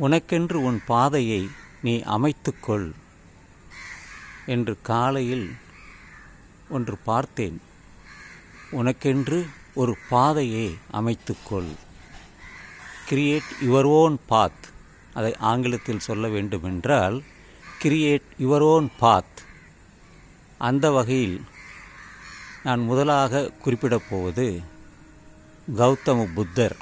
உனக்கென்று உன் பாதையை நீ அமைத்துக்கொள் என்று காலையில் ஒன்று பார்த்தேன். உனக்கென்று ஒரு பாதையை அமைத்துக்கொள். Create your own path. அதை ஆங்கிலத்தில் சொல்ல வேண்டுமென்றால் கிரியேட் யுவர் ஓன் பாத். அந்த வகையில் நான் முதலாக குறிப்பிடப் போவது கௌதம புத்தர்.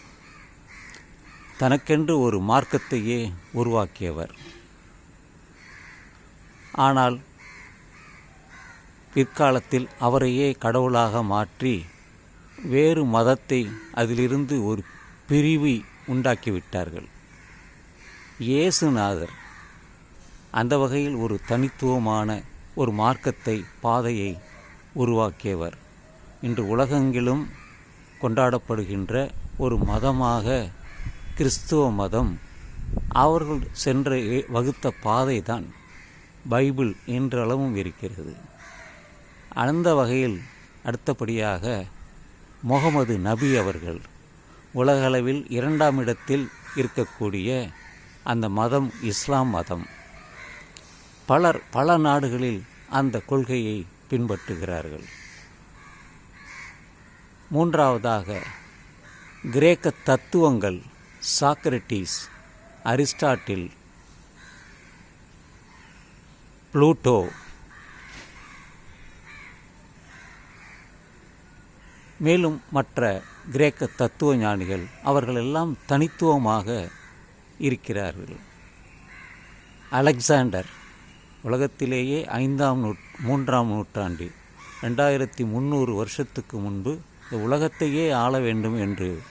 தனக்கென்று ஒரு மார்க்கத்தையே உருவாக்கியவர். ஆனால் பிற்காலத்தில் அவரையே கடவுளாக மாற்றி வேறு மதத்தை அதிலிருந்து ஒரு பிரிவு உண்டாக்கிவிட்டார்கள். இயேசுநாதர் அந்த வகையில் ஒரு தனித்துவமான ஒரு மார்க்கத்தை பாதையை உருவாக்கியவர். இன்று உலகெங்கிலும் கொண்டாடப்படுகின்ற ஒரு மதமாக கிறிஸ்துவ மதம் அவர்கள் சென்ற வகுத்த பாதை தான் பைபிள் என்றளவும் இருக்கிறது. அந்த வகையில் அடுத்தபடியாக முகமது நபி அவர்கள் உலகளவில் இரண்டாம் இடத்தில் இருக்கக்கூடிய அந்த மதம் இஸ்லாம் மதம். பலர் பல நாடுகளில் அந்த கொள்கையை பின்பற்றுகிறார்கள். மூன்றாவதாக கிரேக்க தத்துவங்கள் சாக்ரட்டிஸ் அரிஸ்டாட்டில் ப்ளூட்டோ மேலும் மற்ற கிரேக்க தத்துவ ஞானிகள் அவர்கள் எல்லாம் தனித்துவமாக இருக்கிறார்கள். அலெக்சாண்டர் உலகத்திலேயே ஐந்தாம் நூ மூன்றாம் நூற்றாண்டில் ரெண்டாயிரத்தி முந்நூறு வருஷத்துக்கு முன்பு இந்த உலகத்தையே ஆள வேண்டும் என்று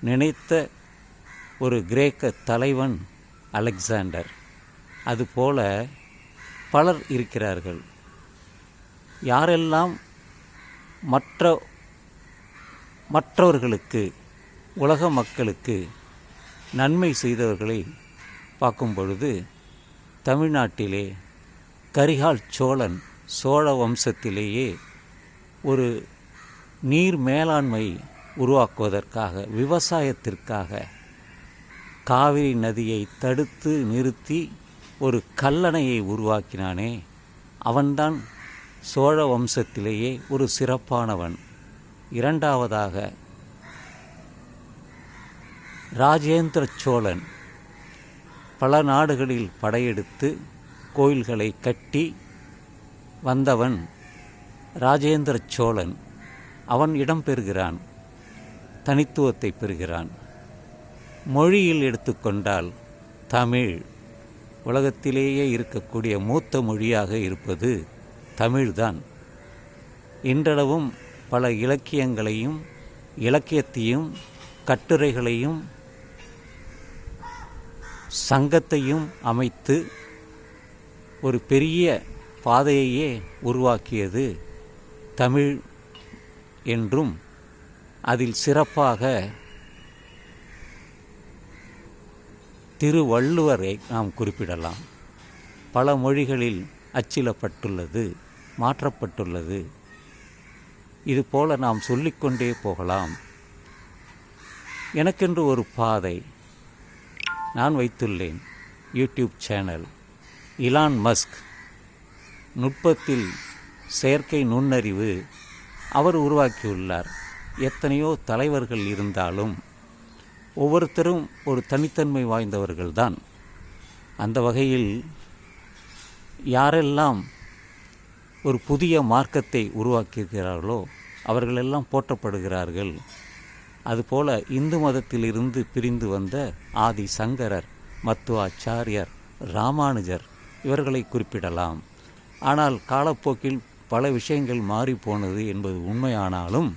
நினைத்த ஒரு கிரேக்க தலைவன் அலெக்சாண்டர். அதுபோல பலர் இருக்கிறார்கள். யாரெல்லாம் மற்ற மற்றவர்களுக்கு உலக மக்களுக்கு நன்மை செய்தவர்களை பார்க்கும் பொழுது தமிழ்நாட்டிலே கரிகால் சோழன் சோழ வம்சத்திலேயே ஒரு நீர் மேலாண்மை உருவாக்குவதற்காக விவசாயத்திற்காக காவிரி நதியை தடுத்து நிறுத்தி ஒரு கல்லணையை உருவாக்கினானே. அவன்தான் சோழ வம்சத்திலேயே ஒரு சிறப்பானவன். இரண்டாவதாக ராஜேந்திர சோழன் பல நாடுகளில் படையெடுத்து கோயில்களை கட்டி வந்தவன் ராஜேந்திர சோழன். அவன் இடம் பெறுகிறான் தனித்துவத்தை பெறுகிறான். மொழியில் எடுத்துக்கொண்டால் தமிழ். உலகத்திலேயே இருக்கக்கூடிய மூத்த மொழியாக இருப்பது தமிழ்தான். இன்றளவும் பல இலக்கியங்களையும் இலக்கியத்தையும் கட்டுரைகளையும் சங்கத்தையும் அமைத்து ஒரு பெரிய பாதையையே உருவாக்கியது தமிழ் என்றும் அதில் சிறப்பாக திருவள்ளுவரை நாம் குறிப்பிடலாம். பல மொழிகளில் அச்சிடப்பட்டுள்ளது மாற்றப்பட்டுள்ளது. இதுபோல நாம் சொல்லிக்கொண்டே போகலாம். எனக்கென்று ஒரு பாதை நான் வைத்துள்ளேன். YouTube channel Elon Musk. நுட்பத்தில் செயற்கை நுண்ணறிவு அவர் உருவாக்கியுள்ளார். எத்தனையோ தலைவர்கள் இருந்தாலும் ஒவ்வொருத்தரும் ஒரு தனித்தன்மை வாய்ந்தவர்கள்தான். அந்த வகையில் யாரெல்லாம் ஒரு புதிய மார்க்கத்தை உருவாக்கியிருக்கிறார்களோ அவர்களெல்லாம் போற்றப்படுகிறார்கள். அதுபோல இந்து மதத்திலிருந்து பிரிந்து வந்த ஆதி சங்கரர் மத்துவாச்சாரியர் ராமானுஜர் இவர்களை குறிப்பிடலாம். ஆனால் காலப்போக்கில் பல விஷயங்கள் மாறிப்போனது என்பது உண்மையானாலும்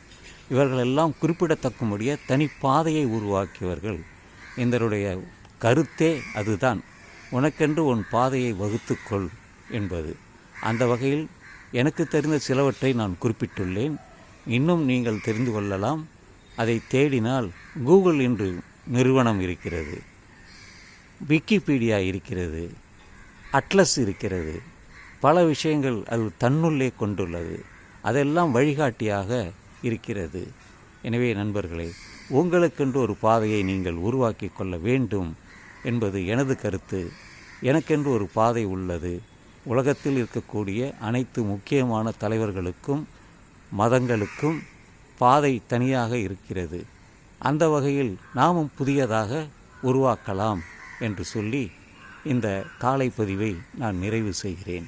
இவர்களெல்லாம் குறிப்பிடத்தக்கும்படிய தனிப்பாதையை உருவாக்கியவர்கள். இந்தருடைய கருத்தே அதுதான். உனக்கென்று உன் பாதையை வகுத்துக்கொள் என்பது. அந்த வகையில் எனக்கு தெரிந்த சிலவற்றை நான் குறிப்பிட்டுள்ளேன். இன்னும் நீங்கள் தெரிந்து கொள்ளலாம். அதை தேடினால் கூகுள் என்று நிறுவனம் இருக்கிறது. விக்கிபீடியா இருக்கிறது. அட்லஸ் இருக்கிறது. பல விஷயங்கள் அது தன்னுள்ளே கொண்டுள்ளது. அதெல்லாம் வழிகாட்டியாக இருக்கிறது. எனவே நண்பர்களே உங்களுக்கென்று ஒரு பாதையை நீங்கள் உருவாக்கி கொள்ள வேண்டும் என்பது எனது கருத்து. எனக்கென்று ஒரு பாதை உள்ளது. உலகத்தில் இருக்கக்கூடிய அனைத்து முக்கியமான தலைவர்களுக்கும் மதங்களுக்கும் பாதை தனியாக இருக்கிறது. அந்த வகையில் நாமும் புதியதாக உருவாக்கலாம் என்று சொல்லி இந்த காலை பதிவை நான் நிறைவு செய்கிறேன்.